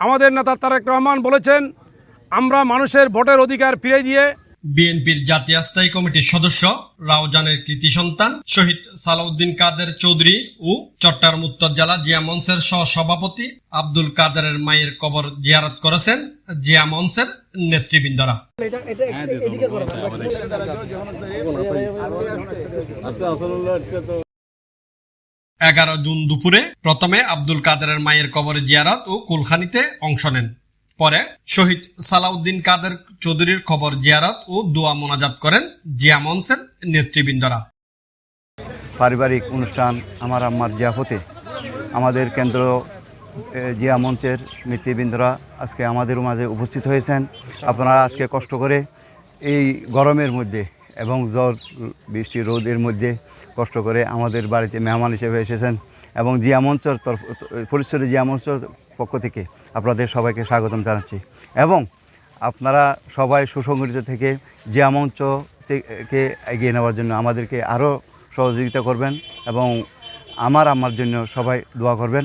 আমাদের নেতা তারেক রহমান বলেছেন আমরা মানুষের ভোটের অধিকার ফিরে দিয়ে বিএনপির জাতীয় স্থায়ী কমিটির সদস্য রাউজানের কৃতি সন্তান শহীদ সালাউদ্দিন কাদের চৌধুরী ও চট্টার উত্তর জেলা জিয়া মঞ্চের সহ সভাপতি আব্দুল কাদেরের মায়ের কবর জিয়ারত করেছেন জিয়া মঞ্চের নেতৃবৃন্দরা এগারো জুন দুপুরে প্রথমে আব্দুল কাদেরের মায়ের কবরে জিয়ারত ও কুলখানিতে অংশ নেন। পরে শহীদ সালাউদ্দিন কাদের চৌধুরীর খবর জিয়ারত ও দোয়া মোনাজাত করেন জিয়া মঞ্চের নেতৃবৃন্দরা। পারিবারিক অনুষ্ঠান আমার আম্মার জিয়াফতে। আমাদের কেন্দ্র জিয়া মঞ্চের নেতৃবৃন্দরা আজকে আমাদের মাঝে উপস্থিত হয়েছেন। আপনারা আজকে কষ্ট করে এই গরমের মধ্যে এবং জ্বর বৃষ্টি, রোদের মধ্যে কষ্ট করে আমাদের বাড়িতে মেহমান হিসেবে এসেছেন এবং জিয়া মঞ্চের তরফ পরিচয় জিয়া মঞ্চের পক্ষ থেকে আপনাদের সবাইকে স্বাগতম জানাচ্ছি। এবং আপনারা সবাই সুসংগঠিত থেকে জিয়া মঞ্চ থেকে এগিয়ে নেওয়ার জন্য আমাদেরকে আরও সহযোগিতা করবেন এবং আমার আমার জন্য সবাই দোয়া করবেন।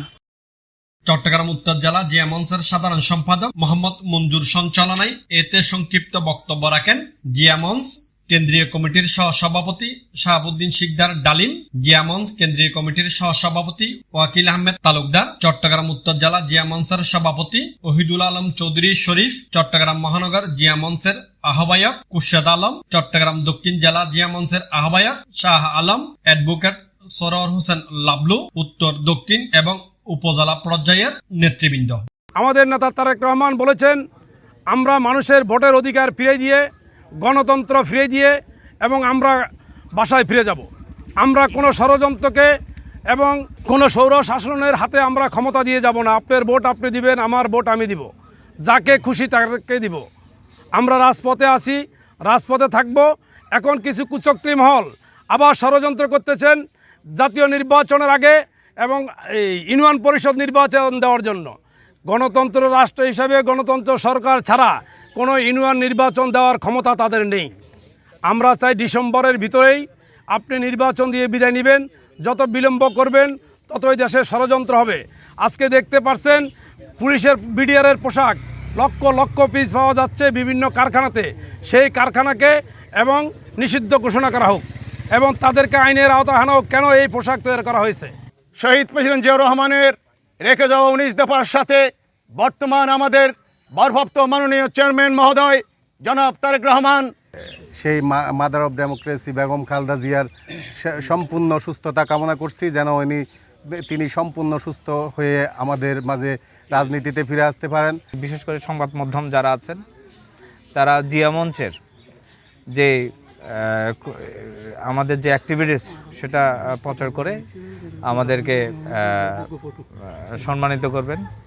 চট্টগ্রাম উত্তর জেলা জিয়া মঞ্চের সাধারণ সম্পাদক মোহাম্মদ মঞ্জুর সঞ্চালনায় এতে সংক্ষিপ্ত বক্তব্য রাখেন জিয়া মঞ্চ কেন্দ্রীয় কমিটির সহ সভাপতি শাহাবুদ্দিন শিকদার ডালিম জিয়া মঞ্চ কেন্দ্রীয় কমিটির সহ সভাপতি ওয়াকিল আহমেদ তালুকদার, চট্টগ্রাম উত্তর জেলা জিয়া মঞ্চের সভাপতি ওহিদুল আলম চৌধুরী শরীফ, চট্টগ্রাম মহানগর জিয়া মঞ্চের আহ্বায়ক কুশাদ আলম, চট্টগ্রাম দক্ষিণ জেলা জিয়া মঞ্চের আহ্বায়ক শাহ আলম, অ্যাডভোকেট সরোয়ার হোসেন লাবলু, উত্তর দক্ষিণ এবং উপজেলা পর্যায়ের নেতৃবৃন্দ। আমাদের নেতা তারেক রহমান বলেছেন, আমরা মানুষের ভোটের অধিকার ফিরে দিয়ে গণতন্ত্র ফিরে দিয়ে এবং আমরা বাসায় ফিরে যাব। আমরা কোনো ষড়যন্ত্রকে এবং কোনো সৌর শাসনের হাতে আমরা ক্ষমতা দিয়ে যাব না। আপনার ভোট আপনি দিবেন, আমার ভোট আমি দিব। যাকে খুশি তাকে দিব। আমরা রাজপথে আছি, রাজপথে থাকব। এখন কিছু কুচক্রি মহল আবার ষড়যন্ত্র করতেছেন জাতীয় নির্বাচনের আগে এবং এই ইউনিয়ন পরিষদ নির্বাচন দেওয়ার জন্য। গণতন্ত্র রাষ্ট্র হিসাবে গণতন্ত্র সরকার ছাড়া কোনো ইউনিয়ন নির্বাচন দেওয়ার ক্ষমতা তাদের নেই। আমরা চাই ডিসেম্বরের ভিতরেই আপনি নির্বাচন দিয়ে বিদায় নেবেন, যত বিলম্ব করবেন, ততই দেশে ষড়যন্ত্র হবে। আজকে দেখতে পারছেন, পুলিশের, বিডিআরের পোশাক, লক্ষ লক্ষ পিস পাওয়া যাচ্ছে বিভিন্ন কারখানাতে। সেই কারখানাকে এবং নিষিদ্ধ ঘোষণা করা হোক এবং তাদেরকে আইনের আওতা হোক, কেন এই পোশাক তৈরি করা হয়েছে? শহীদ প্রেসিডেন্ট জিয়াউর রহমানের রেখে যাওয়া উনিশ দফার সাথে। বর্তমান আমাদের ভারপ্রাপ্ত মাননীয় চেয়ারম্যান মহোদয় জনাব তারেক রহমান। সেই mother of democracy Begum Khaleda জিয়ার সম্পূর্ণ সুস্থতা কামনা করছি যেন উনি তিনি সম্পূর্ণ সুস্থ হয়ে আমাদের মাঝে রাজনীতিতে ফিরে আসতে পারেন। বিশেষ করে সংবাদ মাধ্যম যারা আছেন তারা জিয়া মঞ্চের যে আমাদের যে অ্যাক্টিভিটিস সেটা প্রচার করে আমাদেরকে সম্মানিত করবেন।